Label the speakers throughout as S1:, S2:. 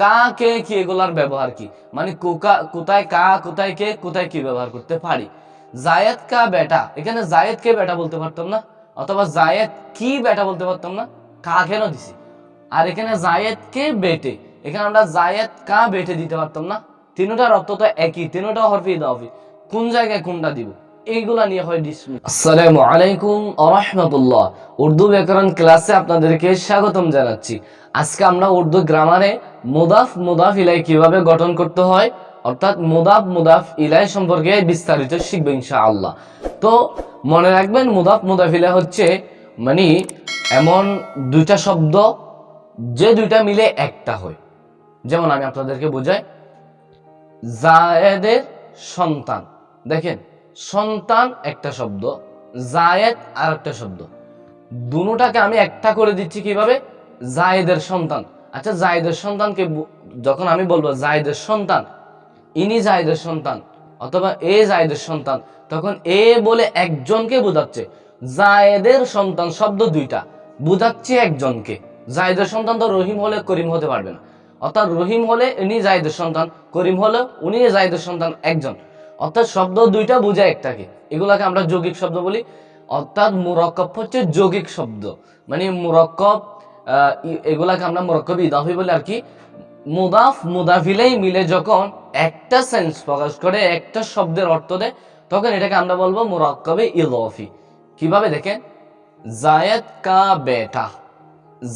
S1: কা, কে, কি, এগুলার ব্যবহার কি? মানে কোকা- কোথায় কা কোথায় কে কোথায় কি ব্যবহার করতে পারি? জায়েদ কা বেটা? এখানে জায়েদ কে বেটা বলতে পারতাম না? অথবা জায়েদ কি বেটা বলতে পারতাম না? কা কেন দিছি? আর এখানে জায়েদ কে বেটে? এখানে আমরা জায়েদ কা বেটে দিতে পারতাম না? তিনটার অর্থ তো একই, তিনটা হরফি দাফি কোন জায়গায় কোনটা দিব? এইগুলা নিয়ে হয় ডিসমিস আসসালামু আলাইকুম আরহামতুল্লাহ উর্দু ব্যাকরণ ক্লাসে আপনাদেরকে স্বাগতম জানাচ্ছি। আজকে আমরা উর্দু গ্রামারে মুদাফ মুদাফ ইলাই কীভাবে গঠন করতে হয়, অর্থাৎ মুদাফ মুদাফ ইলাই সম্পর্কে বিস্তারিত শিখব ইনশাআল্লাহ। তো মনে রাখবেন মুদাফ মুদাফ ইলাই হচ্ছে মানে এমন দুইটা শব্দ, যে দুইটা মিলে একটা হয়। যেমন আমি আপনাদেরকে বোঝাই, জায়েদের সন্তান। দেখেন সন্তান একটা শব্দ, জায়েদ আর একটা শব্দ। দুটাকে আমি একটা করে দিচ্ছি কীভাবে? জায়েদের সন্তান। আচ্ছা জায়েদের সন্তানকে যখন আমি বলব জায়েদের সন্তান, ইনি জায়েদের সন্তান অথবা এ জায়েদের সন্তান, তখন এ বলে একজনকে বোঝাচ্ছে। জায়েদের সন্তান শব্দ দুইটা, বোঝাচ্ছে একজনকে। জায়েদের সন্তান তো রহিম হলে করিম হতে পারবে না। অর্থাৎ রহিম হলে ইনি জায়েদের সন্তান, করিম হলে উনি জায়েদের সন্তান একজন। অর্থাৎ শব্দ দুইটা বোঝায় একটাকে। এগুলাকে আমরা যৌগিক শব্দ বলি। অর্থাৎ মুরক্কব হচ্ছে যৌগিক শব্দ। মানে মুরক্কব ই- এগুলাকে আমরা মুরক্কব, ইদাফি বলি আর কি। মুদাফ, মুদাফিলেই মিলে যখন একটা সেন্স প্রকাশ করে, একটা শব্দের অর্থ দেয়, তখন এটাকে আমরা বলব মুরক্কবে ইদাফি। কীভাবে দেখেন? জায়েদ কা বেটা।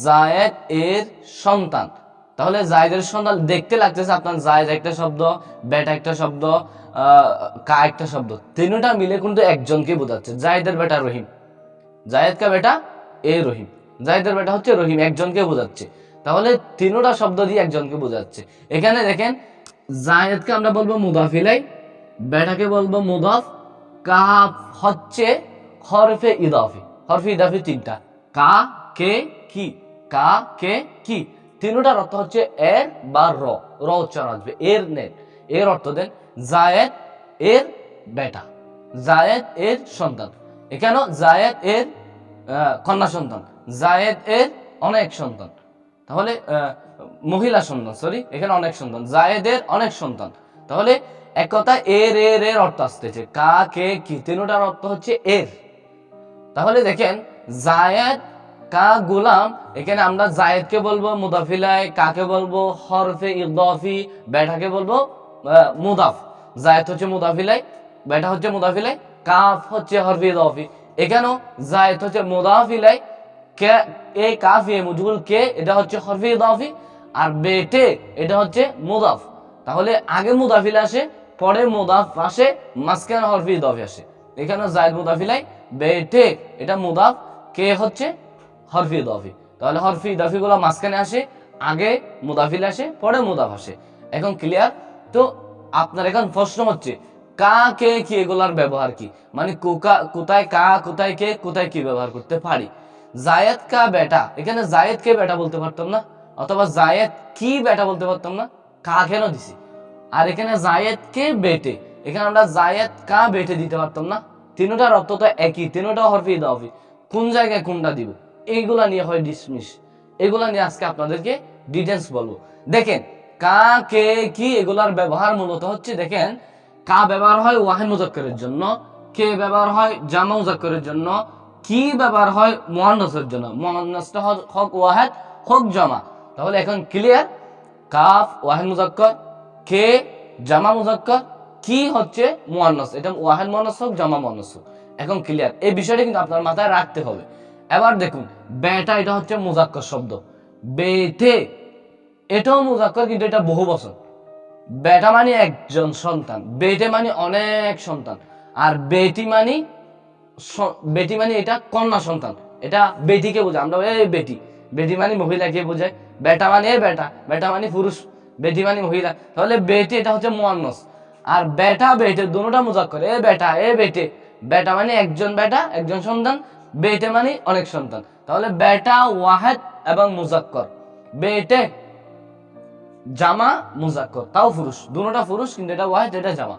S1: জায়েদ এর সন্তান। তাহলে জায়েদের সন্তান দেখতে লাগতেছে আপনার জায়েদ একটা শব্দ বেটা একটা শব্দ কা একটা শব্দ। তিনটা মিলে কিন্তু একজনকে বোঝাচ্ছে, জায়েদের বেটা রহিম। জায়েদ কা বেটা এ রহিম। জায়েদের বেটা হচ্ছে রহিম, একজনকে বোঝাচ্ছে। তাহলে তিনটা শব্দ দিয়ে একজনকে বোঝাচ্ছে। এখানে দেখেন, জায়েদকে আমরা বলব মুদাফিলাই বেটাকে বলব মুদাফ কাফ হচ্ছে হরফে ইদাফি। হরফে ইদাফি তিনটা। কা, কে, কি। কা, কে, কি। তিনটার অর্থ হচ্ছে এর বা র। র উচ্চারণ আসবে। এর নেন এর অর্থ দেন জায়েদ, এর বেটা। জায়েদ, এর সন্তান। এখানেও জায়েদ, এর কন্যা সন্তান। জায়েদ, এর অনেক সন্তান। তাহলে মহিলা সন্তান সরি এখানে অনেক সন্তান। জায়েদের অনেক সন্তান। তাহলে এক কথা এর এর এর অর্থ আসতেছে। কা, কে, কি? তিনটার অর্থ হচ্ছে এর। তাহলে দেখেন, জায়েদ কা গুলাম, এখানে আমরা জায়েদকে বলব মুদাফিলাই কাকে বলব, হরফে ইদাফি বেটাকে বলব মুদাফ। জায়েদ হচ্ছে মুদাফিলাই বেটা হচ্ছে মুদাফিলাই কাফ হচ্ছে হরফে ইদাফি। এখানেও জায়েদ হচ্ছে মুদাফিলাই কে এই কাফি মুজবুল কে, এটা হচ্ছে হরফে ইদাফি, আর বেটে, এটা হচ্ছে মুদাফ। তাহলে আগে মুদাফিল আসে, পরে মুদাফ আসে, মাঝখানে হরফি ইদাফি আসে। এখানে জায়েদ মুদাফিলাই বেটে, এটা মুদাফ, কে হচ্ছে হরফি ইদাফি তাহলে হরফি ইদাফি গুলো মাঝখানে আসে, আগে মুদাফিল আসে, পরে মুদাফ আসে। এখন ক্লিয়ার তো আপনার এখন প্রশ্ন হচ্ছে, কা, কে, কি, এগুলার ব্যবহার কি? মানে কোকা কোথায় কা কোথায় কে কোথায় কি ব্যবহার করতে পারি? জায়েদ কা, বেটা। এখানে জায়েদ কে, বেটা বলতে পারতাম না? অথবা জায়েদ কি, বেটা বলতে পারতাম না? কা কেন দিছি? আর এখানে জায়েদ কে, বেটে। এখানে আমরা জায়েদ কা, বেটে দিতে পারতাম না? তিনটার অর্থ তো একই, তিনটা হরফি দাওফি কোন জায়গায় কোনটা দিব? এইগুলা নিয়ে হয় ডিসমিস এগুলা নিয়ে আজকে আপনাদেরকে ডিটেলস বলব। দেখেন, কা, কে, কি এগুলার ব্যবহার মূলত হচ্ছে, দেখেন, কা ব্যবহার হয় ওয়াহেদ মুজাক্করের জন্য, কে ব্যবহার হয় জামা মুজাক্করের জন্য, কি ব্যবহার হয় মুয়ান্নাসের জন্য। মুয়ান্নাসটা হ- হোক ওয়াহেদ, হোক জামা। তাহলে এখন ক্লিয়ার কাফ ওয়াহেদ মুজাক্কর, কে, জামা মুজাক্কর, কি হচ্ছে মুয়ান্নাস এটা ওয়াহেদ মুয়ান্নাস হোক, জামা মুয়ান্নাস হোক। এখন ক্লিয়ার এই বিষয়টা কিন্তু আপনার মাথায় রাখতে হবে। এবার দেখুন, বেটা এটা হচ্ছে মুজাক্কর শব্দ। বেটে, এটাও মুজাক্কর, কিন্তু এটা বহু বছর। বেটা মানে একজন সন্তান, বেটে মানে অনেক সন্তান। আর বেটি মানে বেটি মানে এটা কন্যা সন্তান। এটা বেটিকে বোঝায়। আমরা এই বেটি। বেটি মানে মহিলাকে বোঝায়। বেটা মানে এ বেটা বেটা মানে পুরুষ, বেটি মানে মহিলা। তাহলে বেটি এটা হচ্ছে মোয়ান্নস। আর বেটা, বেটে, দুটোটা মোজাক করে এ বেটা, এ বেটে। বেটা মানে একজন বেটা, একজন সন্তান। বেটে মানে অনেক সন্তান। তাহলে বেটা, ওয়াহেদ এবং মুজাক্কর। বেটে, জামা, মুজাক্কর। তাও পুরুষ। দুটোটা পুরুষ, কিন্তু এটা ওয়াহেদ, এটা জামা।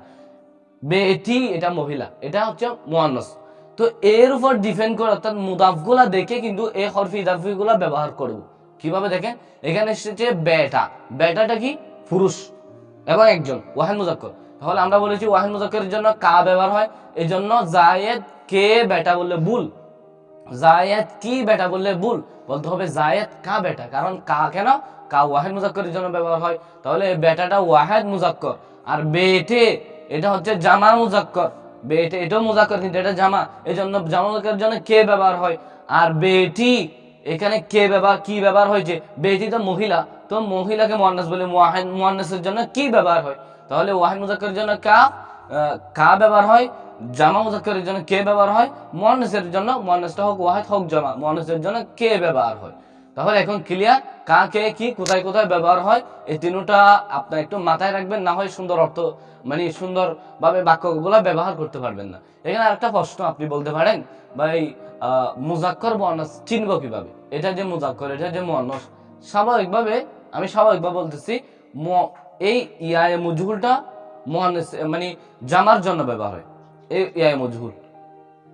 S1: বেটি, এটা মহিলা। এটা হচ্ছে মোয়ান্নস। তো এর উপর ডিপেন্ড করে অর্থাৎ মুদাফগুলা দেখে কিন্তু এই হরফি ইদাফি গুলা ব্যবহার করব। কীভাবে দেখেন? এখানে এসেছে বেটা। বেটাটা কি? পুরুষ এবং একজন। ওয়াহেদ, মুজাক্কর। তাহলে আমরা বলেছি ওয়াহেদ, মুজাক্করের জন্য কা ব্যবহার হয়। এই জন্য জায়েদ, কে, বেটা বললে ভুল। জায়েদ কি বেটা বললে ভুল? বলতে হবে জায়েদ কা বেটা? কারণ কা কেন? কা ওয়াহেদ মুজাক্করের জন্য ব্যবহার হয়। তাহলে বেটাটা ওয়াহেদ মুজাক্কর। আর বেটে, এটা হচ্ছে জামা মুজাক্কর। বেটে, এটাও মুজাক্কর, কিন্তু এটা জামা। এই জন্য জামা মুজাক্করের জন্য কে ব্যবহার হয়? আর বেটি, এখানে কে ব্যবহার, কি ব্যবহার হয়েছে? বেটি তো মহিলা। তো মহিলাকে মোয়ান্নাস বলে ওয়াহেদ মোয়ান্নাসের জন্য কি ব্যবহার হয়? তাহলে ওয়াহেদ মুজাক্করের জন্য কা কা ব্যবহার হয়। জামা মুজাক্করের জন্য কে ব্যবহার হয়? মোয়ান্নাসের জন্য মোয়ান্নাসটা হোক, ওয়াহেদ হোক, জামা, মোয়ান্নাসের জন্য কে ব্যবহার হয়? তাহলে এখন ক্লিয়ার কা কে, কোথায় কোথায় ব্যবহার হয়? এই তিনটা আপনার একটু মাথায় রাখবেন, না হয় সুন্দর অর্থ মানে সুন্দর ভাবে বাক্যগুলো ব্যবহার করতে পারবেন না। এখানে আরেকটা প্রশ্ন আপনি বলতে পারেন, ভাই মুজাক্কর মোয়ান্নাস চিনব কীভাবে? এটা যে মুজাক্কর, এটা যে মোয়ান্নাস, স্বাভাবিকভাবে আমি স্বাভাবিকভাবে বলতেছি এই ইয়ায়ে মজহুলটা মোহান্নাস মানে জামার জন্য ব্যবহার হয়। এই ইয়ায়ে মজহুল।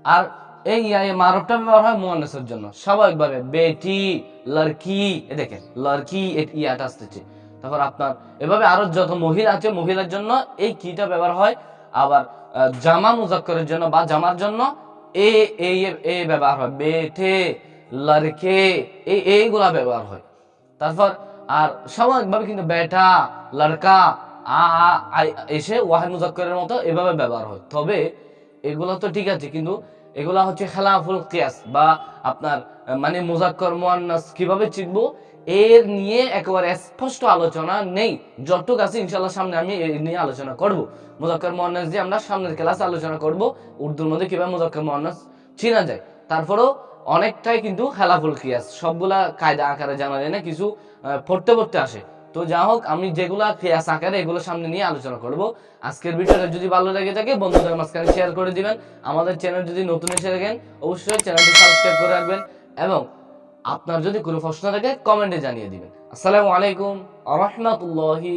S1: আর এই ইয়ায়ে মারবটা ব্যবহার হয় মোহান্নাসের জন্য। স্বাভাবিকভাবে বেটি, লড়কি, এ দেখেন, লড়কি ইয়াটা আসতেছে। তারপর আপনার, এভাবে আরও যত মহিলা আছে, মহিলার জন্য এই কিটা ব্যবহার হয়। আবার জামা মুজাক্করের জন্য বা জামার জন্য এ এই এ ব্যবহার হয়। বেটে, লড়কে এই এইগুলা ব্যবহার হয়। তারপর, আর স্বাভাবিকভাবে কিন্তু বেটা, লড়কা আ আ এসে ওয়াহেদ মুজাক্করের মতো এভাবে ব্যবহার হয়। তবে এগুলো তো ঠিক আছে, কিন্তু এগুলা হচ্ছে খেলাফুল কিয়াস বা আপনার মানে মুজাক্কর মুয়ান্নাস কীভাবে চিনবো, এর নিয়ে একেবারে স্পষ্ট আলোচনা নেই। যতটুক আছে ইনশাল্লাহ সামনে আমি এ নিয়ে আলোচনা করব। মুজাক্কর মুয়ান্নাস দিয়ে আমরা সামনের ক্লাসে আলোচনা করব, উর্দুর মধ্যে কীভাবে মুজাক্কর মুয়ান্নাস চেনা যায়। তারপরেও অনেকটাই কিন্তু খেলাফুল কিয়াস, সবগুলা কায়দা আকারে জানা যায় না, কিছু পড়তে পড়তে আসে। তো যা হোক, আমি যেগুলা কিয়াস আকারে এগুলো সামনে নিয়ে আলোচনা করব। আজকের ভিডিওটা যদি ভালো লেগে থাকে, বন্ধুদের মাঝখানে শেয়ার করে দিবেন। আমাদের চ্যানেল যদি নতুন এসে থাকেন, অবশ্যই চ্যানেলটি সাবস্ক্রাইব করে রাখবেন এবং আপনার যদি কোনো প্রশ্ন থাকে কমেন্টে জানিয়ে দিবেন। আসসালামু আলাইকুম আ রহমতুল্লাহি